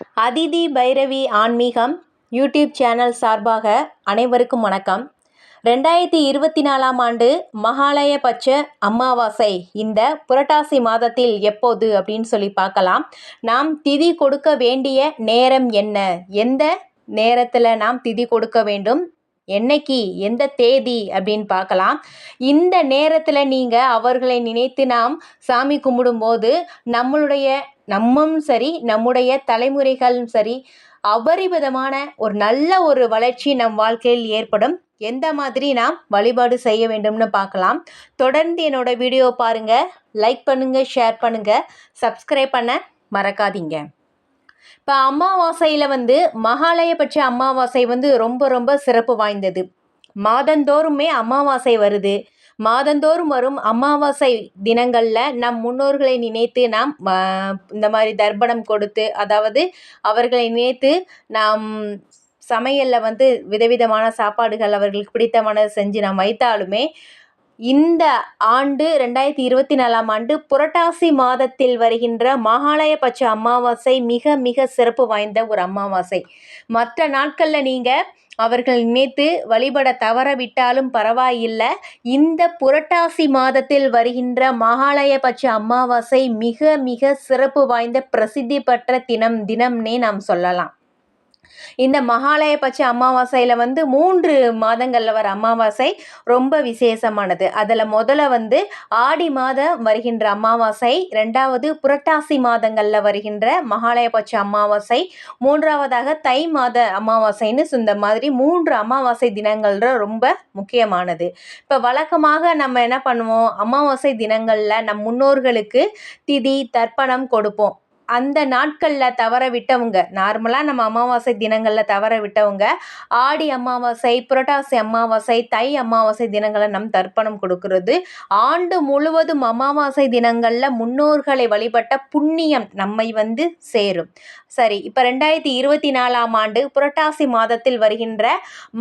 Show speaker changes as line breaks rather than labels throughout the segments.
அதிதி பைரவி ஆன்மீகம் YouTube channel சார்பாக அனைவருக்கும் வணக்கம். ரெண்டாயிரத்தி இருபத்தி நாலாம் ஆண்டு மகாலய பட்ச அமாவாசை இந்த புரட்டாசி மாதத்தில் எப்போது அப்படின்னு சொல்லி பார்க்கலாம். நாம் திதி கொடுக்க வேண்டிய நேரம் என்ன? எந்த நேரத்தில் நாம் திதி கொடுக்க வேண்டும்? என்னைக்கு? எந்த தேதி? அப்படின்னு பார்க்கலாம். இந்த நேரத்தில் நீங்கள் அவர்களை நினைத்து நாம் சாமி கும்பிடும்போது நம்மளுடைய நம்மும் சரி நம்முடைய தலைமுறைகளும் சரி அபரிவிதமான ஒரு நல்ல ஒரு வளர்ச்சி நம் வாழ்க்கையில் ஏற்படும். எந்த மாதிரி நாம் வழிபாடு செய்ய வேண்டும்னு பார்க்கலாம். தொடர்ந்து என்னோட வீடியோ பாருங்கள் லைக் பண்ணுங்கள் ஷேர் பண்ணுங்கள் சப்ஸ்கிரைப் பண்ண மறக்காதீங்க. இப்போ அமாவாசையில் வந்து மகாலயபட்ச அமாவாசை வந்து ரொம்ப ரொம்ப சிறப்பு வாய்ந்தது. மாதந்தோறுமே அமாவாசை வருது. மாதந்தோறும் வரும் அமாவாசை தினங்களில் நம் முன்னோர்களை நினைத்து நாம் இந்த மாதிரி தர்ப்பணம் கொடுத்து அதாவது அவர்களை நினைத்து நாம் சமையலில் வந்து விதவிதமான சாப்பாடுகள் அவர்களுக்கு பிடித்தமானது செஞ்சு நாம் வைத்தாலுமே இந்த ஆண்டு ரெண்டாயிரத்தி இருபத்தி நாலாம் ஆண்டு புரட்டாசி மாதத்தில் வருகின்ற மகாலயபட்ச அமாவாசை மிக மிக சிறப்பு வாய்ந்த ஒரு அமாவாசை. மற்ற நாட்களில் நீங்கள் அவர்கள் நினைத்து வழிபட தவறவிட்டாலும் பரவாயில்லை. இந்த புரட்டாசி மாதத்தில் வருகின்ற மகாலயபட்ச அமாவாசை மிக மிக சிறப்பு வாய்ந்த பிரசித்தி பெற்ற தினம் தினம்னே நாம் சொல்லலாம். இந்த மகாலயபட்ச அமாவாசையில் வந்து மூன்று மாதங்களில் வர அமாவாசை ரொம்ப விசேஷமானது. அதில் முதல்ல வந்து ஆடி மாதம் வருகின்ற அமாவாசை ரெண்டாவது புரட்டாசி மாதங்களில் வருகின்ற மகாலயபட்ச அமாவாசை மூன்றாவதாக தை மாத அமாவாசைன்னு இந்த மாதிரி மூன்று அமாவாசை தினங்கள் ரொம்ப முக்கியமானது. இப்போ வழக்கமாக நம்ம என்ன பண்ணுவோம்? அமாவாசை தினங்களில் நம் முன்னோர்களுக்கு திதி தர்ப்பணம் கொடுப்போம். அந்த நாட்களில் தவற விட்டவங்க நார்மலாக நம்ம அமாவாசை தினங்களில் தவற விட்டவங்க ஆடி அமாவாசை புரட்டாசி அமாவாசை தை அமாவாசை தினங்களை நம் தர்ப்பணம் கொடுக்கறது. ஆண்டு முழுவதும் அமாவாசை தினங்களில் முன்னோர்களை வழிபட்ட புண்ணியம் நம்மை வந்து சேரும். சரி இப்போ ரெண்டாயிரத்தி இருபத்தி நாலாம் ஆண்டு புரட்டாசி மாதத்தில் வருகின்ற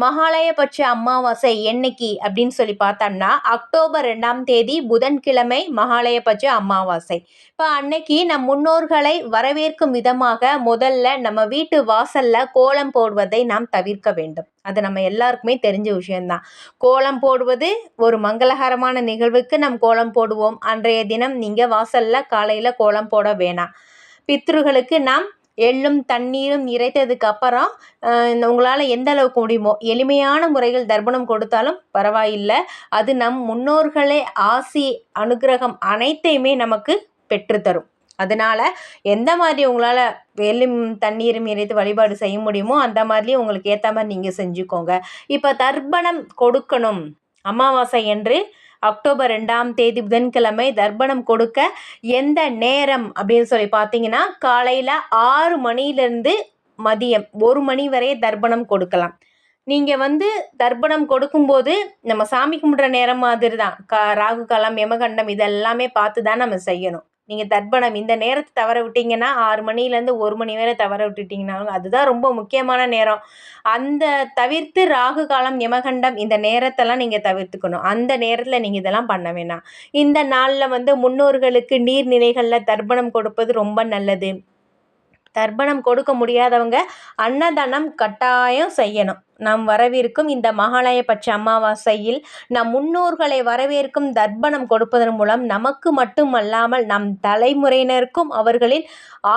மகாலயபட்ச அமாவாசை என்னைக்கு அப்படின்னு சொல்லி பார்த்தோம்னா அக்டோபர் ரெண்டாம் தேதி புதன்கிழமை மகாலயபட்ச அமாவாசை. இப்போ அன்னைக்கு நம் முன்னோர்களை வரவேற்கும் விதமாக முதல்ல நம்ம வீட்டு வாசல்ல கோலம் போடுவதை நாம் தவிர்க்க வேண்டும். அது நம்ம எல்லாருக்குமே தெரிஞ்ச விஷயம்தான். கோலம் போடுவது ஒரு மங்களகரமான நிகழ்வுக்கு நம் கோலம் போடுவோம். அன்றைய தினம் நீங்கள் வாசலில் காலையில் கோலம் போட வேணாம். பித்ருகளுக்கு நாம் எள்ளும் தண்ணீரும் இறைத்ததுக்கு அப்புறம் உங்களால் எந்த அளவுக்கு முடியுமோ எளிமையான முறையில் தர்ப்பணம் கொடுத்தாலும் பரவாயில்லை. அது நம் முன்னோர்களே ஆசி அனுகிரகம் அனைத்தையுமே நமக்கு பெற்றுத்தரும். அதனால் எந்த மாதிரி உங்களால் வெள்ளும் தண்ணீரும் இறைத்து வழிபாடு செய்ய முடியுமோ அந்த மாதிரி உங்களுக்கு ஏற்ற மாதிரி நீங்கள் செஞ்சுக்கோங்க. இப்போ தர்ப்பணம் கொடுக்கணும். அமாவாசை என்று அக்டோபர் ரெண்டாம் தேதி புதன்கிழமை தர்ப்பணம் கொடுக்க எந்த நேரம் அப்படின்னு சொல்லி பார்த்தீங்கன்னா காலையில் ஆறு மணிலேருந்து மதியம் ஒரு மணி வரை தர்ப்பணம் கொடுக்கலாம். நீங்கள் வந்து தர்ப்பணம் கொடுக்கும்போது நம்ம சாமி கும்பிட்ற நேரம் மாதிரி தான் கா ராகு காலம் யமகண்டம் இதெல்லாமே பார்த்து தான் நம்ம செய்யணும். நீங்கள் தர்ப்பணம். இந்த நேரத்தை தவற விட்டிங்கன்னா ஆறு மணிலேருந்து ஒரு மணி வரை தவற விட்டுட்டிங்கனாலும் அதுதான் ரொம்ப முக்கியமான நேரம். அந்த தவிர்த்து ராகு காலம் யமகண்டம் இந்த நேரத்தெல்லாம் நீங்கள் தவிர்த்துக்கணும். அந்த நேரத்தில் நீங்கள் இதெல்லாம் பண்ண வேணாம். இந்த நாளில் வந்து முன்னோர்களுக்கு நீர்நிலைகளில் தர்ப்பணம் கொடுப்பது ரொம்ப நல்லது. தர்ப்பணம் கொடுக்க முடியாதவங்க அன்னதானம் கட்டாயம் செய்யணும். நாம் வரவிருக்கும் இந்த மகாலயபட்ச அமாவாசையில் நம் முன்னோர்களை வரவேற்கும் தர்ப்பணம் கொடுப்பதன் மூலம் நமக்கு மட்டுமல்லாமல் நம் தலைமுறையினருக்கும் அவர்களின்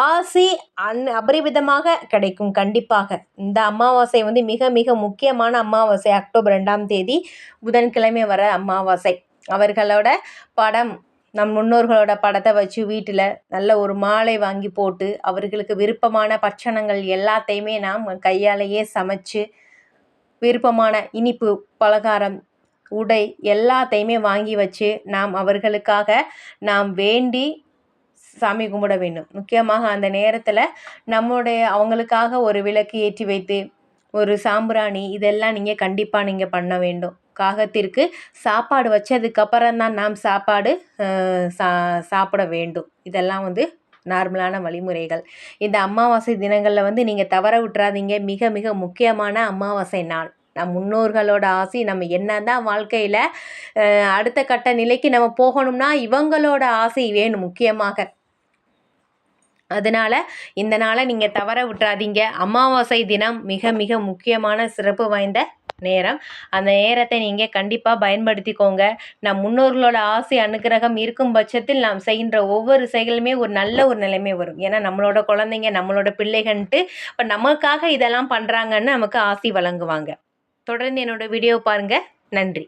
ஆசி அன் அபரிவிதமாக கிடைக்கும் கண்டிப்பாக. இந்த அமாவாசை வந்து மிக மிக முக்கியமான அமாவாசை. அக்டோபர் ரெண்டாம் தேதி புதன்கிழமை வர அமாவாசை. அவர்களோட படம் நம் முன்னோர்களோட படத்தை வச்சு வீட்டில் நல்ல ஒரு மாலை வாங்கி போட்டு அவர்களுக்கு விருப்பமான பட்சணங்கள் எல்லாத்தையுமே நாம் கையாலேயே சமைச்சு விருப்பமான இனிப்பு பலகாரம் உடை எல்லாத்தையுமே வாங்கி வச்சு நாம் அவர்களுக்காக நாம் வேண்டி சாமி கும்பிட வேண்டும். முக்கியமாக அந்த நேரத்தில் நம்முடைய அவங்களுக்காக ஒரு விளக்கு ஏற்றி வைத்து ஒரு சாம்பிராணி இதெல்லாம் நீங்கள் கண்டிப்பாக நீங்கள் பண்ண வேண்டும். காகத்திற்கு சாப்பாடு வச்சதுக்கப்புறம் தான் நாம் சாப்பாடு சா சாப்பிட வேண்டும். இதெல்லாம் வந்து நார்மலான வழிமுறைகள். இந்த அமாவாசை தினங்களில் வந்து நீங்கள் தவற விட்டுறாதீங்க. மிக மிக முக்கியமான அமாவாசை நாள். நம் முன்னோர்களோட ஆசை நம்ம என்ன தான் வாழ்க்கையில் அடுத்த கட்ட நிலைக்கு நம்ம போகணும்னா இவங்களோட ஆசை வேணும் முக்கியமாக. அதனால் இந்த நாளை நீங்கள் தவற விட்டுறாதீங்க. அமாவாசை தினம் மிக மிக முக்கியமான சிறப்பு வாய்ந்த நேரம். அந்த நேரத்தை நீங்கள் கண்டிப்பாக பயன்படுத்திக்கோங்க. நம் முன்னோர்களோட ஆசை அனுக்கிரகம் இருக்கும் பட்சத்தில் நாம் செய்கின்ற ஒவ்வொரு செயலுமே ஒரு நல்ல ஒரு நிலைமை வரும். ஏன்னா நம்மளோட குழந்தைங்க நம்மளோட பிள்ளைகன்ட்டு இப்போ நமக்காக இதெல்லாம் பண்ணுறாங்கன்னு நமக்கு ஆசி வழங்குவாங்க. தொடர்ந்து என்னோட வீடியோ பாருங்கள் நன்றி.